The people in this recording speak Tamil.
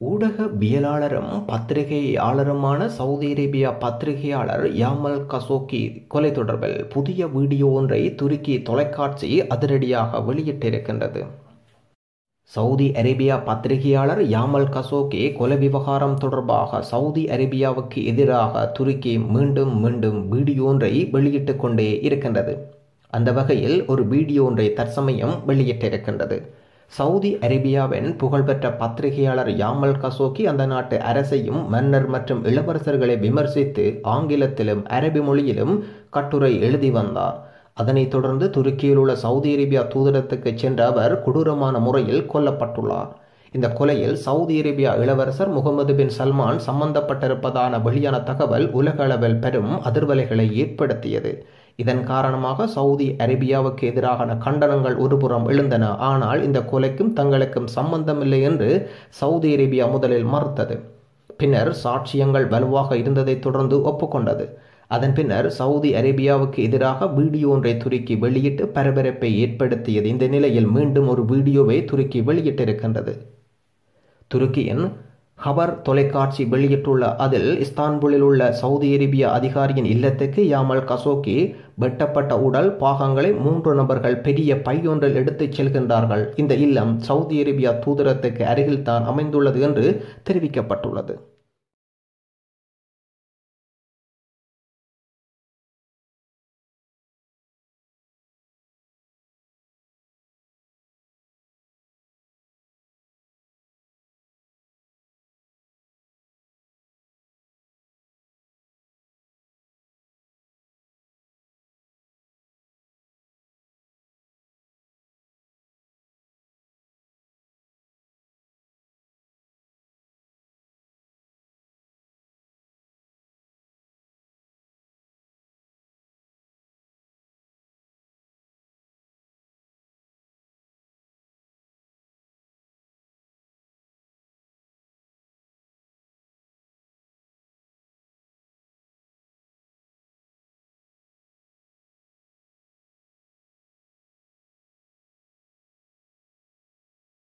ஊடகவியலாளரும் பத்திரிகையாளருமான சவுதி அரேபியா பத்திரிகையாளர் யாமல் கசோக்கி கொலை தொடர்பில் புதிய வீடியோ ஒன்றை துருக்கி தொலைக்காட்சி அதிரடியாக வெளியிட்டிருக்கின்றது. சவுதி அரேபியா பத்திரிகையாளர் யாமல் கசோக்கி கொலை விவகாரம் தொடர்பாக சவுதி அரேபியாவுக்கு எதிராக துருக்கி மீண்டும் மீண்டும் வீடியோ ஒன்றை வெளியிட்டுக் கொண்டே இருக்கின்றது. அந்த வகையில் ஒரு வீடியோ ஒன்றை தற்சமயம் வெளியிட்டிருக்கின்றது. சவுதி அரேபியாவின் புகழ்பெற்ற பத்திரிகையாளர் யாமல் கசோக்கி அந்த நாட்டு அரசையும் மன்னர் மற்றும் இளவரசர்களை விமர்சித்து ஆங்கிலத்திலும் அரபி மொழியிலும் கட்டுரை எழுதி வந்தார். அதனைத் தொடர்ந்து துருக்கியில் உள்ள சவுதி அரேபியா தூதரத்துக்கு சென்ற அவர் கொடூரமான முறையில் கொல்லப்பட்டுள்ளார். இந்த கொலையில் சவுதி அரேபியா இளவரசர் முகமது பின் சல்மான் சம்பந்தப்பட்டிருப்பதான வெளியான தகவல் உலக அளவில் பெரும் அதிர்வலைகளை ஏற்படுத்தியது. இதன் காரணமாக சவுதி அரேபியாவுக்கு எதிரான கண்டனங்கள் ஒருபுறம் எழுந்தன. ஆனால் இந்த கொலைக்கும் தங்களுக்கும் சம்பந்தமில்லை என்று சவுதி அரேபியா முதலில் மறுத்தது. பின்னர் சாட்சியங்கள் வலுவாக இருந்ததைத் தொடர்ந்து ஒப்புக்கொண்டது. அதன் பின்னர் சவுதி அரேபியாவுக்கு எதிராக வீடியோ ஒன்றை துருக்கி வெளியிட்டு பரபரப்பை ஏற்படுத்தியது. இந்த நிலையில் மீண்டும் ஒரு வீடியோவை துருக்கி வெளியிட்டிருக்கின்றது. துருக்கியின் ஹபர் தொலைக்காட்சி வெளியிட்டுள்ள அதில் இஸ்தான்புலில் உள்ள சவுதி அரேபிய அதிகாரியின் இல்லத்துக்கு யாமல் கசோக்கி வெட்டப்பட்ட உடல் பாகங்களை மூன்று நபர்கள் பெரிய பையொன்றில் எடுத்துச் செல்கின்றார்கள். இந்த இல்லம் சவுதி அரேபியா தூதரத்துக்கு அருகில்தான் அமைந்துள்ளது என்று தெரிவிக்கப்பட்டுள்ளது.